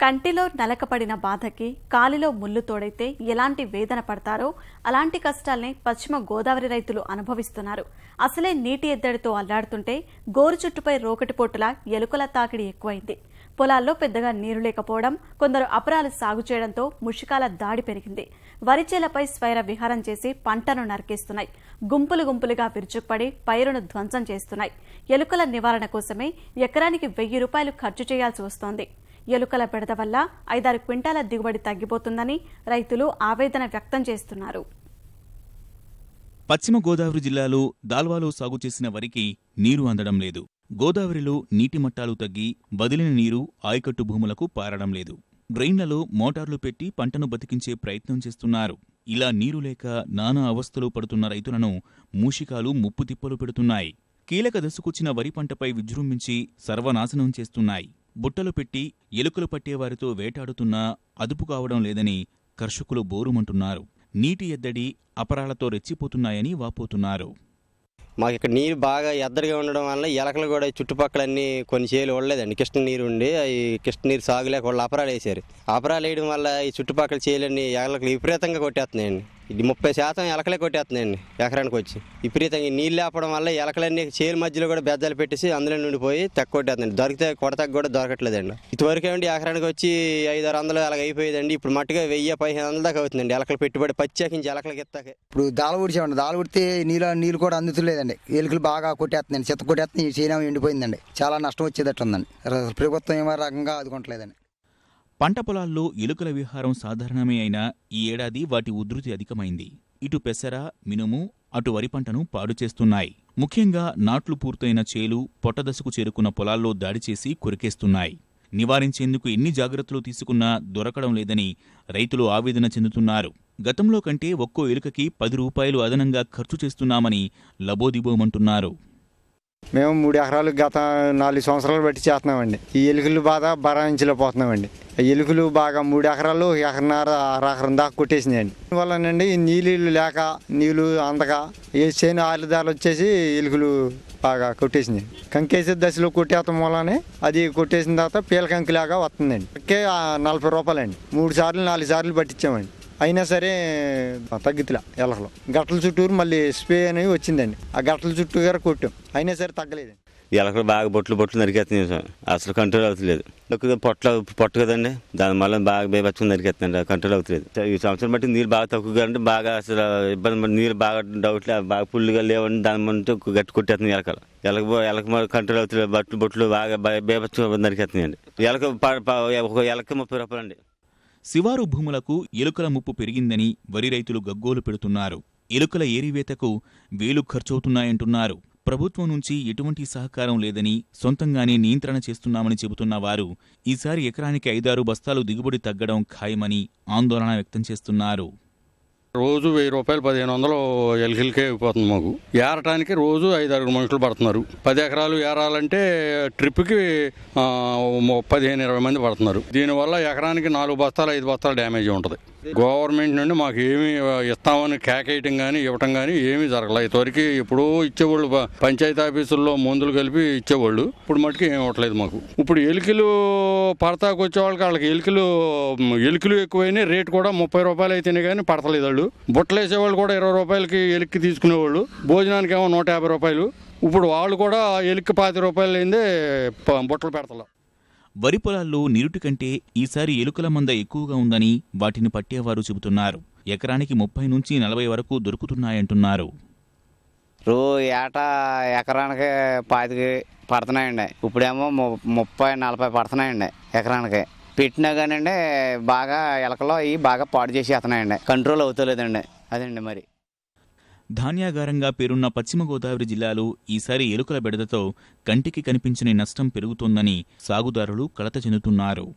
కంటిలో నలకపడిన బాధకి కాలిలో ముళ్ళు తోడైతే ఎలాంటి వేదన పడతారో అలాంటి కష్టాల్ని పశ్చిమ గోదావరి రైతులు అనుభవిస్తున్నారు. అసలే నీటి ఎద్దడితో అల్లాడుతుంటే గోరు చుట్టుపై రోకటిపోటులా ఎలుకల తాకిడి ఎక్కువైంది. పొలాల్లో పెద్దగా నీరు లేకపోవడం కొందరు అపరాలు సాగు చేయడంతో ముషికాల దాడి పెరిగింది. వరిచేలపై స్వైర విహారం చేసి పంటను నరికేస్తున్నాయి. గుంపులు గుంపులుగా విరుచుకుపడి పైరును ధ్వంసం చేస్తున్నాయి. ఎలుకల నివారణ కోసమే ఎకరానికి వెయ్యి రూపాయలు ఖర్చు చేయాల్సి వస్తోంది. ఎలుకల బెడద వల్ల ఐదారు క్వింటాల దిగుబడి తగ్గిపోతుందని రైతులు ఆవేదన వ్యక్తం చేస్తున్నారు. పశ్చిమ గోదావరి జిల్లాలో దాల్వాలో సాగు చేసిన వరికి నీరు అందడం లేదు. గోదావరిలో నీటి మట్టాలు తగ్గి వదిలిన నీరు ఆయకట్టు భూములకు పారడం లేదు. డ్రైన్లలో మోటార్లు పెట్టి పంటను బతికించే ప్రయత్నం చేస్తున్నారు. ఇలా నీరు లేక నానా అవస్థలు పడుతున్న రైతులను మూషికాలు ముప్పు తిప్పలు పెడుతున్నాయి. కీలక దశకొచ్చిన వరి పంటపై విజృంభించి సర్వనాశనం చేస్తున్నాయి. బుట్టలు పెట్టి ఎలుకలు పట్టేవారితో వేటాడుతున్నా అదుపు కావడం లేదని కర్షకులు బోరుమంటున్నారు. నీటి ఎద్దడి అపరాలతో రెచ్చిపోతున్నాయని వాపోతున్నారు. మాకు ఇక్కడ నీరు బాగా ఎద్దడిగా ఉండడం వల్ల ఎలకలు కూడా చుట్టుపక్కల అన్ని కొన్ని చేలు ఉండలేదండి కృష్ణ నీరు ఉండి అవి కృష్ణ నీరు సాగులేక వాళ్ళు అపరాలు వేసారు అపరాలు వేయడం వల్ల ఈ చుట్టుపక్కల చేలన్నీ ఎలకలు విపరీతంగా కొట్టేస్తున్నాయండి. ఇది ముప్పై శాతం ఎలకలే కొట్టేస్తున్నాయండి ఎకరానికి వచ్చి. విపరీతంగా నీళ్ళు లేపడం వల్ల ఎలకలన్నీ చేలు మధ్యలో కూడా బెజ్జాలు పెట్టేసి అందులో నుండి పోయి తెక్క కొట్టేస్తున్నాయి. దొరికితే కొడతకు కూడా దొరకట్లేదండి. ఇటువరకు ఏమండి ఎకరానికి వచ్చి ఐదు ఆరు వందలు అలాగ అయిపోయేదండి. ఇప్పుడు మట్టుగా వెయ్యి పదిహేను వందల దాకా అవుతుందండి ఎలకలు పెట్టుబడి పచ్చేకించి ఎలకలకి ఎత్తాకే ఇప్పుడు దాల ఊడిచామండి దాల ఉడితే నీళ్ళు నీళ్ళు కూడా అందుతులేదండి. ఎలుకలు బాగా కొట్టేస్తున్నాయండి చెత్త కొట్టేస్తుంది చేయడం ఎండిపోయిందండి. చాలా నష్టం వచ్చేటట్టు ఉందండి ప్రభుత్వం ఏమో రకంగా ఆదుకుంటలేదండి. పంట పొలాల్లో ఎలుకల విహారం సాధారణమే అయినా ఈ ఏడాది వాటి ఉధృతి అధికమైంది. ఇటు పెసర మినుము అటు వరి పంటను పాడు చేస్తున్నాయి. ముఖ్యంగా నాట్లు పూర్తయిన చేలు పొట్టదశకు చేరుకున్న పొలాల్లో దాడి చేసి కొరికేస్తున్నాయి. నివారించేందుకు ఎన్ని జాగ్రత్తలు తీసుకున్నా దొరకడం లేదని రైతులు ఆవేదన చెందుతున్నారు. గతంలో కంటే ఒక్కో ఎలుకకి పది రూపాయలు అదనంగా ఖర్చు చేస్తున్నామని లబోదిబోమంటున్నారు. మేము మూడు ఎకరాలు గత నాలుగు సంవత్సరాలు బట్టి చేస్తున్నామండి. ఈ ఎలుకలు బాధ భరాయించలేకపోతున్నామండి ఈ ఎలుకలు బాగా మూడు ఎకరాలు ఎకరన్నర అర ఎకరం దాకా కొట్టేసినాయండి. వల్లనండి ఈ నీళ్ళు లేక నీళ్ళు అందక ఏ చేను ఆలుదారులు వచ్చేసి ఎలుకలు బాగా కొట్టేసినాయి కంకేసే దశలో కొట్టేస్తాం వల్లనే అది కొట్టేసిన తర్వాత పీల కంకిలాగా వస్తుందండి. ఒకే నలభై రూపాయలండి. మూడు సార్లు నాలుగు సార్లు పట్టించామండి. అయినా సరే తగ్గుతులా. ఎలకలు గట్టల చుట్టూరు మళ్ళీ స్ప్రే అనేవి వచ్చిందండి. ఆ గట్టల చుట్టూ గారు కొట్టాం. అయినా సరే తగ్గలేదు ఎలకలు బాగా బొట్లు బొట్లు నరికేస్తున్నాయి సార్ అసలు కంట్రోల్ అవుతలేదు పొట్ల పొట్ట కదండి. దాని వల్ల బాగా బేబచ్చుకుని నరికేస్తుందండి కంట్రోల్ అవుతలేదు ఈ సంవత్సరం బట్టి నీరు బాగా తక్కువగా అంటే బాగా అసలు ఇబ్బంది నీళ్ళు నీరు బాగా డౌట్ బాగా ఫుల్గా లేవండి. దాని ముందు గట్టి కొట్టేస్తుంది ఎలకలు. ఎలక ఎలక కంట్రోల్ అవుతలేదు బట్లు బొట్లు బాగా బేబచ్చు నరికేస్తున్నాయండి. ఎలక ఒక ఎలక ముప్పై రూపాయలు అండి శివారు భూములకు ఎలుకల ముప్పు పెరిగిందని వరి రైతులు గగ్గోలు పెడుతున్నారు. ఎలుకల ఏరివేతకు వేలు ఖర్చవుతున్నాయంటున్నారు. ప్రభుత్వం నుంచి ఎటువంటి సహకారం లేదని సొంతంగానే నియంత్రణ చేస్తున్నామని చెబుతున్న వారు ఈసారి ఎకరానికి ఐదారు బస్తాలు దిగుబడి తగ్గడం ఖాయమని ఆందోళన వ్యక్తం చేస్తున్నారు. రోజు వెయ్యి రూపాయలు పదిహేను వందలు ఎల్కిల్కే అయిపోతుంది మాకు. ఏరటానికి రోజు ఐదు ఆరుగురు మనుషులు పడుతున్నారు. పది ఎకరాలు ఏరాలంటే ట్రిప్కి పదిహేను ఇరవై మంది పడుతున్నారు. దీనివల్ల ఎకరానికి నాలుగు బస్తాలు ఐదు బస్తాలు డ్యామేజ్ ఉంటుంది. గవర్నమెంట్ నుండి మాకు ఏమి ఇస్తామని కేకేయటం కానీ ఇవ్వటం కానీ ఏమీ జరగలేదు ఇంతవరకు ఇప్పుడు ఇచ్చేవాళ్ళు పంచాయతీ ఆఫీసుల్లో మందులు కలిపి ఇచ్చేవాళ్ళు. ఇప్పుడు మటుకు ఏమి ఇవ్వట్లేదు మాకు. ఇప్పుడు ఎలికలు పడతాకు వచ్చే వాళ్ళకి వాళ్ళకి ఎలికలు ఎలికలు ఎక్కువైనాయి. రేటు కూడా ముప్పై రూపాయలు అయితేనే కానీ పడతలేదు వాళ్ళు. బుట్టలు వేసేవాళ్ళు కూడా ఇరవై రూపాయలకి ఎలిక్కి తీసుకునేవాళ్ళు. భోజనానికి ఏమో నూట యాభై రూపాయలు. ఇప్పుడు వాళ్ళు కూడా ఎలిక్కి పాతి రూపాయలు అయిందే బుట్టలు పెడతలే. వరి పొలాల్లో నిరుటి కంటే ఈసారి ఎలుకల మంద ఎక్కువగా ఉందని వాటిని పట్టేవారు చెబుతున్నారు. ఎకరానికి ముప్పై నుంచి నలభై వరకు దొరుకుతున్నాయంటున్నారు. రో ఏటా ఎకరానికి పాతికి పడుతున్నాయండి. ఇప్పుడేమో ము- ముప్పై నలభై పడుతున్నాయండి ఎకరానికి. పెట్టినా కానండి బాగా ఎలకలో అవి బాగా పాడు చేసేస్తున్నాయండి. కంట్రోల్ అవుతలేదండి. అదండి మరి? ధాన్యాగారంగా పేరున్న పశ్చిమ గోదావరి జిల్లాలో ఈసారి ఎలుకల బెడదతో కంటికి కనిపించని నష్టం పెరుగుతోందని సాగుదారులు కలత చెందుతున్నారు.